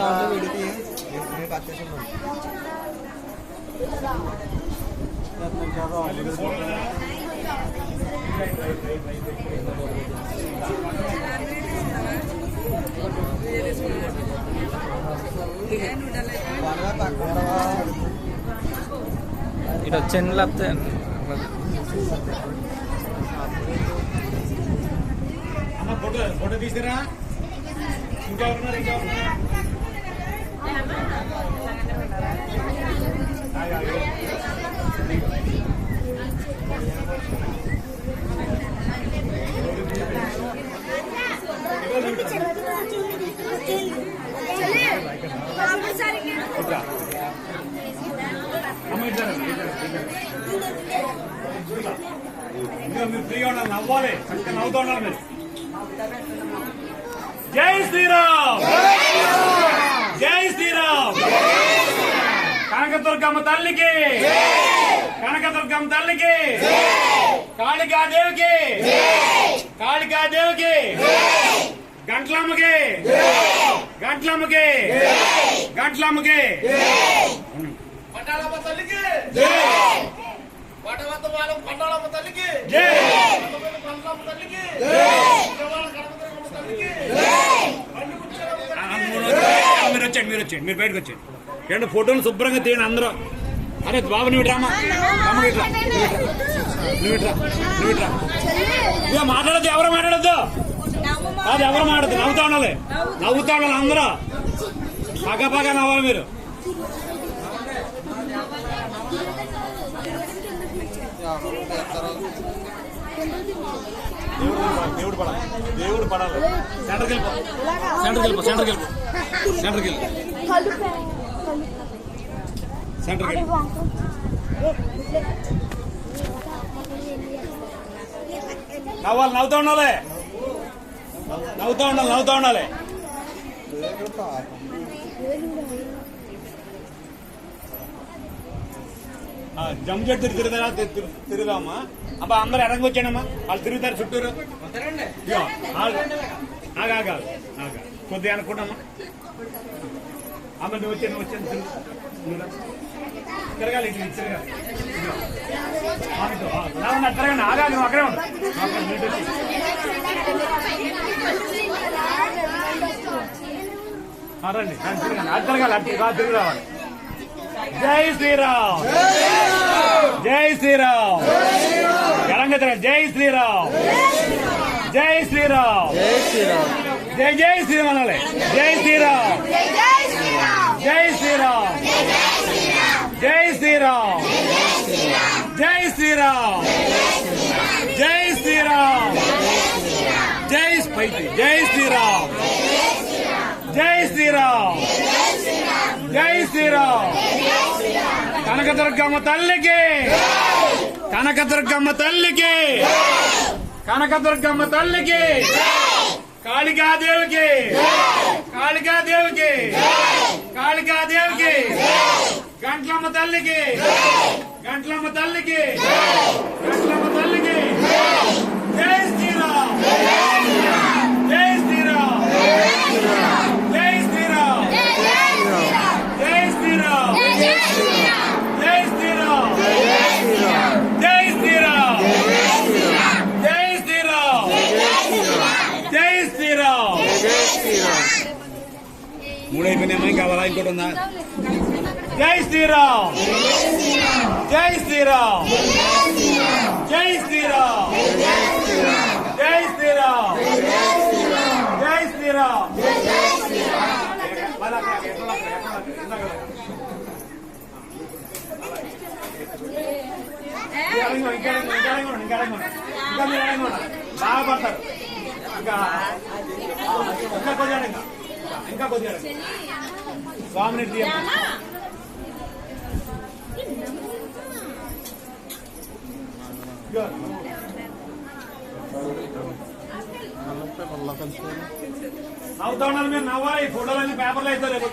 दाम में वीडियो थी मेरे बात कैसे बोल अपने जा ఇటు వచ్చాను లేకపోతే ఫోటో ఫోటో తీసారా ఇంకా ఉన్నారు ఇంకా ఉన్నారు మీరు ఫ్రీగా ఉండాలి నవ్వాలి చక్కగా నవ్వుతూ ఉండాలి మీరు. జై శ్రీరామ్ జై శ్రీరామ్ కనకదుర్గమ్మ తల్లికి. కనకదుర్గమ్మ తల్లికి. కాళికాదేవికి. కాళికాదేవికి. గంట్లమ్మకి. గంట్లమ్మకి. గంట్లమ్మకి. పట్టాలమ్మ తల్లికి. వాళ్ళ పట్టాలమ్మ తల్లికి. పట్టాలమ్మ తల్లికి. మీరు వచ్చేయండి మీరు వచ్చేయండి మీరు బయటకు వచ్చేయండి. రెండు ఫోటోలు శుభ్రంగా తీయండి అందరూ. అరే బాబు నువ్వు ఇట్రా అమ్మా. ఇట్రా. నువ్వు ఇట్రా. నువ్వు ఇట్రా. ఇక మాట్లాడద్దు ఎవరు మాట్లాడద్దు? అది ఎవరు మాట్లాడద్దు నవ్వుతా ఉండాలి. నవ్వుతా ఉండాలి అందరూ. పగ పగ నవ్వాలి మీరు. దేవుడు పడాలి. దేవుడు పడాలి. సెంటర్కి వెళ్ళిపో సెంటర్కి వెళ్ళిపో సెంటర్కి వెళ్ళిపో సెంటర్కి వెళ్ళి సెంటర్కి వెళ్ళి నవ్వాలి నవ్వుతూ ఉండాలి. నవ్వుతూ ఉండాలి నవ్వుతూ ఉండాలి. ఆ, జమ్ చెట్టు తిరుగుతారా? తిరుగుదామా? అబ్బా అందరు ఎడంగా వచ్చానమ్మా వాళ్ళు తిరుగుతారు చుట్టూరు. ఆగు. కొద్దిగా అనుకుంటామా? అమ్మ నువ్వు వచ్చాను వచ్చాను తిరగాలి తిరగాలి తిరగండి ఆగాలి నువ్వు అక్కడే ఉండు రండి తిరగండి అది తిరగాలి అటు బాగా తిరుగు రావాలి జై శ్రీరామ్ జై శ్రీరామ్ గరంగ తిరగండి జై శ్రీరామ్ జై శ్రీరామ్ జై శ్రీరామ్ జై జై శ్రీరామ్ జై శ్రీరామ్ జై శ్రీరామ్ జై శ్రీరామ్ కనకదుర్గమ్మ తల్లికి కనకదుర్గమ్మ తల్లికి కనకదుర్గమ్మ తల్లికి కాళికాదేవికి కాళికాదేవికి కాళికాదేవికి గంట్లమ్మ తల్లికి గంట్లమ్మ తల్లికి మూడైపోయినాయమ్మా ఇంకా కావాలా ఇంకోటి ఉందా జై శ్రీరామ్ జై శ్రీరామ్ జై శ్రీరామ్ జై శ్రీరామ్ జై శ్రీరామ్ బాగా పడతారు ఇంకా ఇంకా కొద్దిగా ఇంకా ఇంకా కొద్దిగా స్వామిని నవ్వుతా ఉన్నారు మీరు నవ్వాలి ఫోటోలన్నీ పేపర్లు అవుతారు రేపు